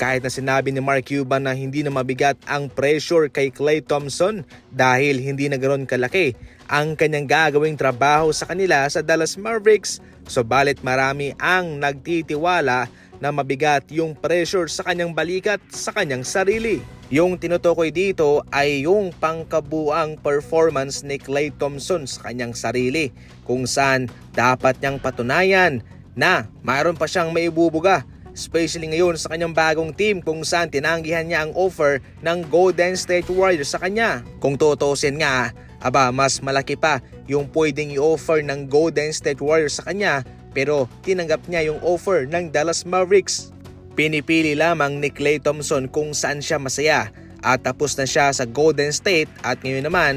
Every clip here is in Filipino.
Kahit na sinabi ni Mark Cuban na hindi na mabigat ang pressure kay Clay Thompson dahil hindi na ganoon kalaki ang kanyang gagawing trabaho sa kanila sa Dallas Mavericks, subalit marami ang nagtitiwala na mabigat yung pressure sa kanyang balikat sa kanyang sarili. Yung tinutukoy dito ay yung pangkabuang performance ni Clay Thompson sa kanyang sarili kung saan dapat niyang patunayan na mayroon pa siyang maibubuga especially ngayon sa kanyang bagong team kung saan tinanggihan niya ang offer ng Golden State Warriors sa kanya. Kung tutusin nga, aba mas malaki pa yung pwedeng i-offer ng Golden State Warriors sa kanya pero tinanggap niya yung offer ng Dallas Mavericks. Pinipili lamang ni Klay Thompson kung saan siya masaya at tapos na siya sa Golden State at ngayon naman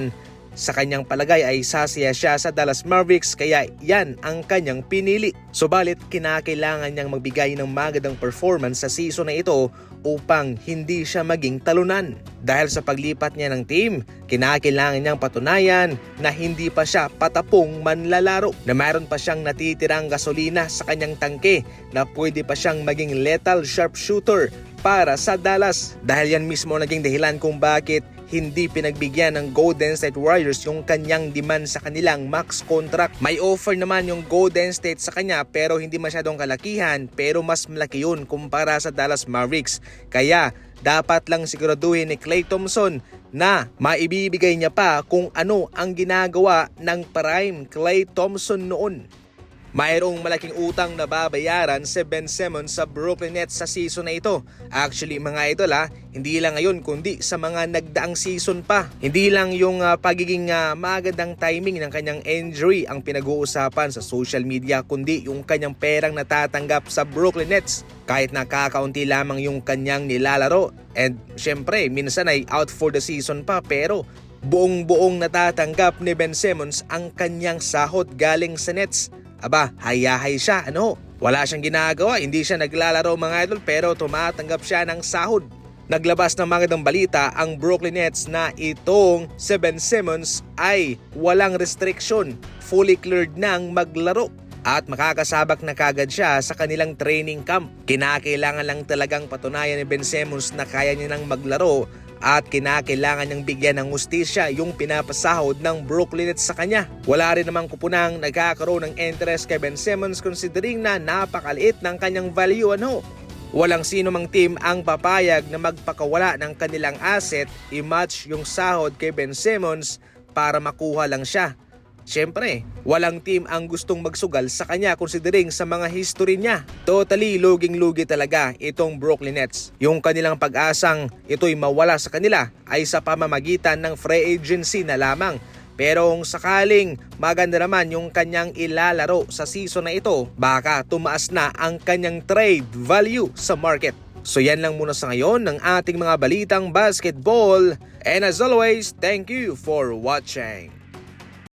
sa kanyang palagay ay sasaya siya sa Dallas Mavericks kaya yan ang kanyang pinili. Subalit kinakailangan niyang magbigay ng magandang performance sa season na ito upang hindi siya maging talunan. Dahil sa paglipat niya ng team, kinakailangan niyang patunayan na hindi pa siya patapong manlalaro. Na mayroon pa siyang natitirang gasolina sa kanyang tangke na pwede pa siyang maging lethal sharpshooter para sa Dallas. Dahil yan mismo naging dahilan kung bakit hindi pinagbigyan ng Golden State Warriors yung kanyang demand sa kanilang max contract. May offer naman yung Golden State sa kanya pero hindi masyadong kalakihan pero mas malaki yun kumpara sa Dallas Mavericks. Kaya dapat lang siguraduhin ni Klay Thompson na maibibigay niya pa kung ano ang ginagawa ng prime Klay Thompson noon. Mayroong malaking utang na babayaran si Ben Simmons sa Brooklyn Nets sa season na ito. Actually mga idol ha, hindi lang ngayon kundi sa mga nagdaang season pa. Hindi lang yung ah, pagiging uh, magandang timing ng kanyang injury ang pinag-uusapan sa social media kundi yung kanyang perang natatanggap sa Brooklyn Nets. Kahit nakakaunti lamang yung kanyang nilalaro. And syempre minsan ay out for the season pa pero buong-buong natatanggap ni Ben Simmons ang kanyang sahod galing sa Nets. Aba, hayahay siya, ano? Wala siyang ginagawa, hindi siya naglalaro mga idol pero tumatanggap siya ng sahod. Naglabas ng magandang balita ang Brooklyn Nets na itong si Ben Simmons ay walang restriction, fully cleared nang maglaro at makakasabak na kagad siya sa kanilang training camp. Kinakailangan lang talagang patunayan ni Ben Simmons na kaya niya nang maglaro at kinakailangan niyang bigyan ng ustisya yung pinapasahod ng Brooklyn Nets sa kanya. Wala rin namang kupunang nagkakaroon ng interest kay Ben Simmons considering na napakaliit ng kanyang value ano. Walang sino mang team ang papayag na magpakawala ng kanilang asset i-match yung sahod kay Ben Simmons para makuha lang siya. Siyempre, walang team ang gustong magsugal sa kanya considering sa mga history niya. Totally luging-lugi talaga itong Brooklyn Nets. Yung kanilang pag-asang ito'y mawala sa kanila ay sa pamamagitan ng free agency na lamang. Pero kung sakaling maganda naman yung kanyang ilalaro sa season na ito, baka tumaas na ang kanyang trade value sa market. So yan lang muna sa ngayon ng ating mga balitang basketball. And as always, thank you for watching.